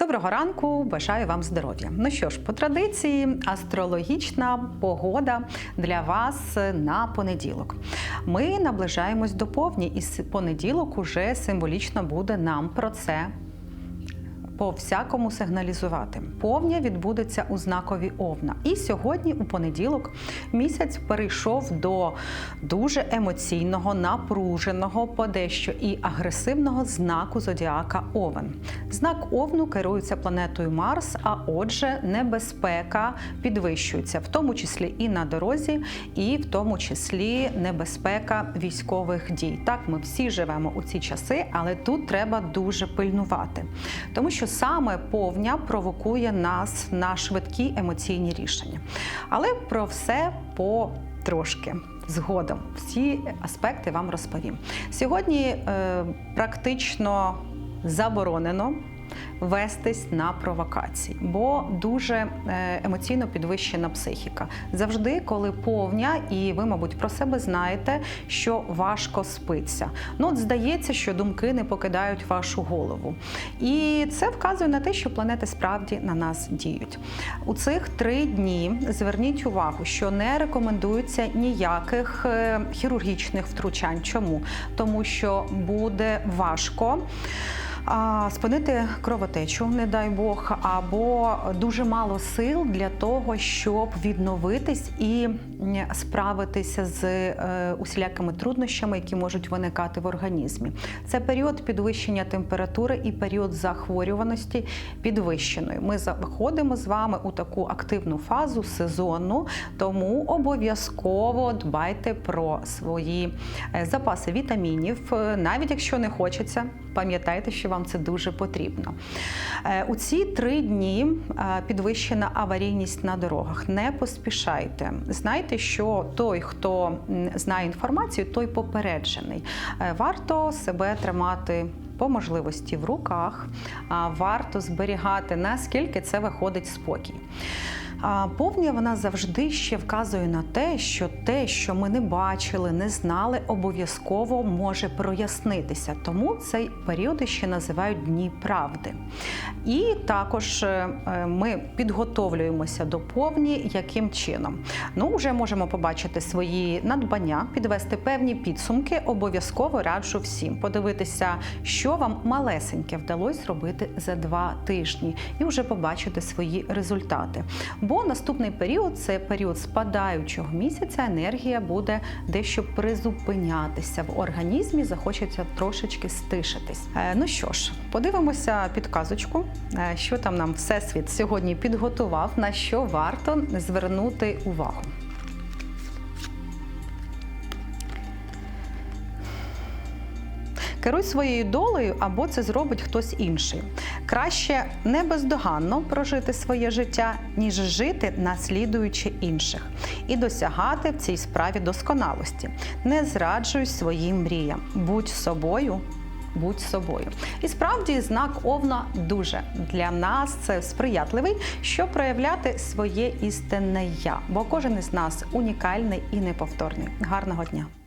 Доброго ранку, бажаю вам здоров'я. Ну що ж, по традиції, астрологічна погода для вас на понеділок. Ми наближаємось до повні, і понеділок уже символічно буде нам про це по всякому сигналізувати. Повня відбудеться у знакові Овна. І сьогодні, у понеділок, місяць перейшов до дуже емоційного, напруженого, подещо і агресивного знаку зодіака Овен. Знак Овну керується планетою Марс, а отже, небезпека підвищується, в тому числі і на дорозі, і в тому числі небезпека військових дій. Так, ми всі живемо у ці часи, але тут треба дуже пильнувати, тому що саме повня провокує нас на швидкі емоційні рішення. Але про все по трошки. Згодом всі аспекти вам розповім. Сьогодні е, практично заборонено вестись на провокації, бо дуже е, емоційно підвищена психіка. Завжди, коли повня, і ви, мабуть, про себе знаєте, що важко спиться. Ну, от здається, що думки не покидають вашу голову. І це вказує на те, що планети справді на нас діють. У цих три дні зверніть увагу, що не рекомендується ніяких е, хірургічних втручань. Чому? Тому що буде важко спинити кровотечу, не дай Бог, або дуже мало сил для того, щоб відновитись і справитися з е, усілякими труднощами, які можуть виникати в організмі. Це період підвищення температури і період захворюваності підвищеної. Ми заходимо з вами у таку активну фазу сезонну, тому обов'язково дбайте про свої е, запаси вітамінів, Е, навіть якщо не хочеться. Пам'ятайте, що вам це дуже потрібно. Е, У ці три дні е, підвищена аварійність на дорогах. Не поспішайте. Знайте, що той, хто знає інформацію, той попереджений. Е, Варто себе тримати. По можливості в руках варто зберігати наскільки це виходить спокій. А повня вона завжди ще вказує на те, що те, що ми не бачили, не знали, обов'язково може прояснитися. Тому цей період ще називають дні правди. І також е, е, ми підготовлюємося до повні яким чином. Ну, вже можемо побачити свої надбання, підвести певні підсумки. Обов'язково раджу всім подивитися, що вам малесеньке вдалося зробити за два тижні, і вже побачити свої результати. Бо наступний період це період спадаючого місяця. Енергія буде дещо призупинятися в організмі, захочеться трошечки стишитись. Е, Ну що ж, подивимося підказочку, е, що там нам всесвіт сьогодні підготував, на що варто звернути увагу. Керуй своєю долею, або це зробить хтось інший. Краще не бездоганно прожити своє життя, ніж жити, наслідуючи інших, і досягати в цій справі досконалості. Не зраджуй своїм мріям. Будь собою. Будь собою. І справді знак Овна дуже для нас це сприятливий, щоб проявляти своє істинне я, бо кожен із нас унікальний і неповторний. Гарного дня!